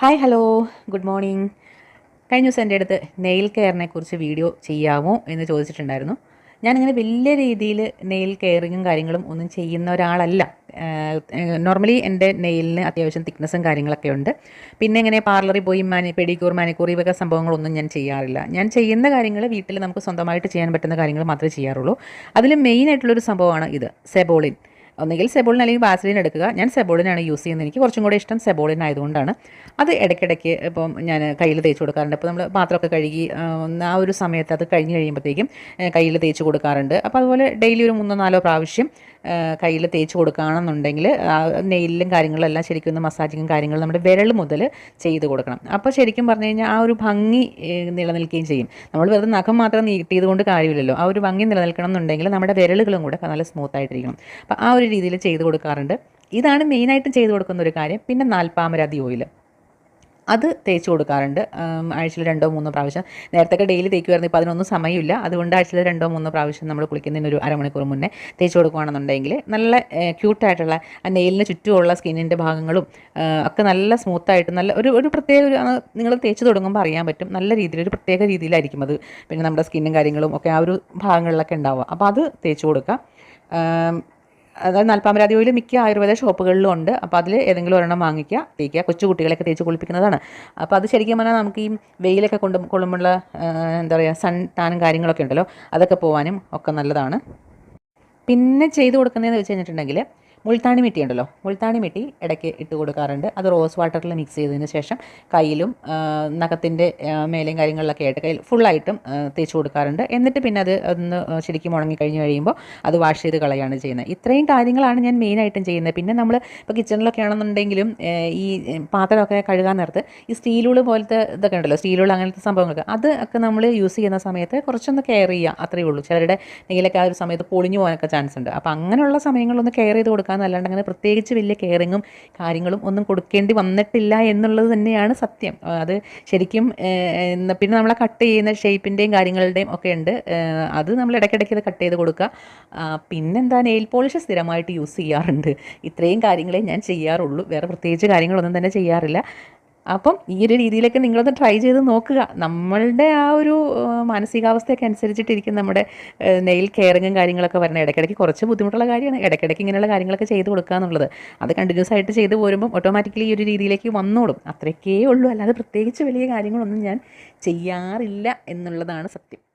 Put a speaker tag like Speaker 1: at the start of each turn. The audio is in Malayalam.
Speaker 1: ഹായ് ഹലോ ഗുഡ് മോർണിംഗ് കഴിഞ്ഞ ദിവസം എന്റെ അടുത്ത് നെയിൽ കെയറിനെ കുറിച്ച് വീഡിയോ ചെയ്യാമോ എന്ന് ചോദിച്ചിട്ടുണ്ടായിരുന്നു. ഞാനിങ്ങനെ വലിയ രീതിയിൽ നെയിൽ കെയറിങ്ങും കാര്യങ്ങളും ഒന്നും ചെയ്യുന്ന ഒരാളല്ല. നോർമലി എന്റെ നെയിലിന് അത്യാവശ്യം തിക്നെസ്സും കാര്യങ്ങളൊക്കെ ഉണ്ട്. പിന്നെ ഇങ്ങനെ പാർലറിൽ പോയി മാനി പെഡിക്യൂർ മാനിക്യൂർ ഇവയൊക്കെ സംഭവങ്ങളൊന്നും ഞാൻ ചെയ്യാറില്ല. ഞാൻ ചെയ്യുന്ന കാര്യങ്ങൾ വീട്ടിൽ നമുക്ക് സ്വന്തമായിട്ട് ചെയ്യാൻ പറ്റുന്ന കാര്യങ്ങൾ മാത്രമേ ചെയ്യാറുള്ളൂ. അതിൽ മെയിനായിട്ടുള്ളൊരു സംഭവമാണ് ഇത് സെബോളിൻ ഒന്നുകിൽ സെബോളിൻ അല്ലെങ്കിൽ വാസലിൻ എടുക്കുക. ഞാൻ സെബോളിനാണ് യൂസ് ചെയ്യുന്നത്. എനിക്ക് കുറച്ചും കൂടെ ഇഷ്ടം സെബോളിൻ ആയതുകൊണ്ടാണ്. അത് ഇടയ്ക്കിടയ്ക്ക് ഇപ്പം ഞാൻ കയ്യിൽ തേച്ച് കൊടുക്കാറുണ്ട്. അപ്പോൾ നമ്മൾ പാത്രമൊക്കെ കഴുകി ആ ഒരു സമയത്ത് അത് കഴിഞ്ഞ് കഴിയുമ്പോഴത്തേക്കും കയ്യിൽ തേച്ച് കൊടുക്കാറുണ്ട്. അപ്പോൾ അതുപോലെ ഡെയിലി ഒരു മൂന്നോ നാലോ പ്രാവശ്യം കയ്യിൽ തേച്ച് കൊടുക്കുകയാണെന്നുണ്ടെങ്കിൽ നെയിലും കാര്യങ്ങളെല്ലാം ശരിക്കും ഒന്ന് മസാജിങ്ങും കാര്യങ്ങളും നമ്മുടെ വിരൽ മുതൽ ചെയ്ത് കൊടുക്കണം. അപ്പോൾ ശരിക്കും പറഞ്ഞു കഴിഞ്ഞാൽ ആ ഒരു ഭംഗി നിലനിൽക്കുകയും ചെയ്യും. നമ്മൾ വെറുതെ നഖം മാത്രം നീട്ടിയത് കൊണ്ട് കാര്യമില്ലല്ലോ. ആ ഒരു ഭംഗി നിലനിൽക്കണം എന്നുണ്ടെങ്കിൽ നമ്മുടെ വിരലുകളും കൂടെ നല്ല സ്മൂത്ത് ആയിട്ടിരിക്കണം. അപ്പോൾ ആ ഒരു രീതിയിൽ ചെയ്ത് കൊടുക്കാറുണ്ട്. ഇതാണ് മെയിനായിട്ടും ചെയ്ത് കൊടുക്കുന്ന ഒരു കാര്യം. പിന്നെ നാൽപ്പാമരാതി ഓയിൽ അത് തേച്ച് കൊടുക്കാറുണ്ട്. ആഴ്ചയിൽ രണ്ടോ മൂന്നോ പ്രാവശ്യം. നേരത്തെ ഡെയിലി തേക്കുമായിരുന്നു ഇപ്പോൾ അതിനൊന്നും സമയമില്ല. അതുകൊണ്ട് ആഴ്ചയിൽ രണ്ടോ മൂന്നോ പ്രാവശ്യം നമ്മൾ കുളിക്കുന്നതിന് ഒരു അരമണിക്കൂർ മുന്നേ തേച്ച് കൊടുക്കുകയാണെന്നുണ്ടെങ്കിൽ നല്ല ക്യൂട്ടായിട്ടുള്ള ആ നെയിലിന് ചുറ്റുമുള്ള സ്കിന്നിന്റെ ഭാഗങ്ങളും ഒക്കെ നല്ല സ്മൂത്തായിട്ട് നല്ല ഒരു ഒരു പ്രത്യേക ഒരു നിങ്ങൾ തേച്ച് തുടങ്ങുമ്പോൾ അറിയാൻ പറ്റും. നല്ല രീതിയിൽ ഒരു പ്രത്യേക രീതിയിലായിരിക്കും അത്. പിന്നെ നമ്മുടെ സ്കിന്നും കാര്യങ്ങളും ഒക്കെ ആ ഒരു ഭാഗങ്ങളിലൊക്കെ ഉണ്ടാവുക. അപ്പോൾ അത് തേച്ച് കൊടുക്കുക. അതായത് നാൽപ്പാം ഓയിൽ മിക്ക ആയുർവേദ ഷോപ്പുകളിലും ഉണ്ട്. അപ്പോൾ അതിൽ ഏതെങ്കിലും ഒരെണ്ണം വാങ്ങിക്കുക തേക്കുക കൊച്ചു കുട്ടികളെയൊക്കെ തേച്ച് കുളിപ്പിക്കുന്നതാണ്. അപ്പോൾ അത് ശരിക്കും പറഞ്ഞാൽ നമുക്ക് ഈ വെയിലൊക്കെ കൊണ്ട് കൊള്ളുമ്പോഴുള്ള എന്താ പറയുക സൺ താനും കാര്യങ്ങളൊക്കെ ഉണ്ടല്ലോ അതൊക്കെ പോകാനും ഒക്കെ നല്ലതാണ്. പിന്നെ ചെയ്ത് കൊടുക്കുന്നതെന്ന് വെച്ച് കഴിഞ്ഞിട്ടുണ്ടെങ്കിൽ മുൾത്താണി മിട്ടി ഉണ്ടല്ലോ. മുൾത്താണി മിട്ടി ഇടയ്ക്ക് ഇട്ട് കൊടുക്കാറുണ്ട്. അത് റോസ് വാട്ടറിൽ മിക്സ് ചെയ്തതിന് ശേഷം കയ്യിലും നഖത്തിന്റെ മേലെയും കാര്യങ്ങളിലൊക്കെ ആയിട്ട് കയ്യിൽ ഫുള്ളായിട്ടും തേച്ച് കൊടുക്കാറുണ്ട്. എന്നിട്ട് പിന്നെ അത് ഒന്ന് ശരിക്കും ഉണങ്ങി കഴിഞ്ഞ് കഴിയുമ്പോൾ അത് വാഷ് ചെയ്ത് കളയാണ് ചെയ്യുന്നത്. ഇത്രയും കാര്യങ്ങളാണ് ഞാൻ മെയിനായിട്ടും ചെയ്യുന്നത്. പിന്നെ നമ്മൾ ഇപ്പോൾ കിച്ചണിലൊക്കെ ആണെന്നുണ്ടെങ്കിലും ഈ പാത്രമൊക്കെ കഴുകാൻ നേരത്ത് ഈ സ്റ്റീലുകൾ പോലത്തെ ഇതൊക്കെ ഉണ്ടല്ലോ സ്റ്റീലുകൾ അങ്ങനത്തെ സംഭവങ്ങളൊക്കെ അത് ഒക്കെ നമ്മൾ യൂസ് ചെയ്യുന്ന സമയത്ത് കുറച്ചൊന്ന് കെയർ ചെയ്യുക അത്രയേ ഉള്ളൂ. ചിലരുടെ നെയിലൊക്കെ ആ ഒരു സമയത്ത് പൊളിഞ്ഞു പോകാനൊക്കെ ചാൻസ് ഉണ്ട്. അപ്പോൾ അങ്ങനെയുള്ള സമയങ്ങളൊന്ന് കെയർ ചെയ്ത് കൊടുക്കുക കൊടുക്കാമെന്നല്ലാണ്ട് അങ്ങനെ പ്രത്യേകിച്ച് വലിയ കെയറിങ്ങും കാര്യങ്ങളും ഒന്നും കൊടുക്കേണ്ടി വന്നിട്ടില്ല എന്നുള്ളത് തന്നെയാണ് സത്യം. അത് ശരിക്കും പിന്നെ നമ്മളെ കട്ട് ചെയ്യുന്ന ഷേപ്പിന്റെയും കാര്യങ്ങളുടെയും ഒക്കെ ഉണ്ട്. അത് നമ്മൾ ഇടയ്ക്കിടയ്ക്ക് അത് കട്ട് ചെയ്ത് കൊടുക്കുക. പിന്നെന്താ നെയിൽ പോളിഷ് സ്ഥിരമായിട്ട് യൂസ് ചെയ്യാറുണ്ട്. ഇത്രയും കാര്യങ്ങളെ ഞാൻ ചെയ്യാറുള്ളൂ. വേറെ പ്രത്യേകിച്ച് കാര്യങ്ങളൊന്നും തന്നെ ചെയ്യാറില്ല. അപ്പം ഈ ഒരു രീതിയിലൊക്കെ നിങ്ങളൊന്ന് ട്രൈ ചെയ്ത് നോക്കുക. നമ്മളുടെ ആ ഒരു മാനസികാവസ്ഥയൊക്കെ അനുസരിച്ചിട്ടിരിക്കും നമ്മുടെ നെയിൽ കെയറിങ്ങും കാര്യങ്ങളൊക്കെ വരണം ഇടയ്ക്കിടയ്ക്ക് കുറച്ച് ബുദ്ധിമുട്ടുള്ള കാര്യമാണ്. ഇടയ്ക്കിടയ്ക്ക് ഇങ്ങനെയുള്ള കാര്യങ്ങളൊക്കെ ചെയ്ത് കൊടുക്കുക എന്നുള്ളത്. അത് കണ്ടിന്യൂസ് ആയിട്ട് ചെയ്ത് പോരുമ്പം ഓട്ടോമാറ്റിക്കലി ഈ ഒരു രീതിയിലേക്ക് വന്നോളും. അത്രയ്ക്കേ ഉള്ളൂ. അല്ലാതെ പ്രത്യേകിച്ച് വലിയ കാര്യങ്ങളൊന്നും ഞാൻ ചെയ്യാറില്ല എന്നുള്ളതാണ് സത്യം.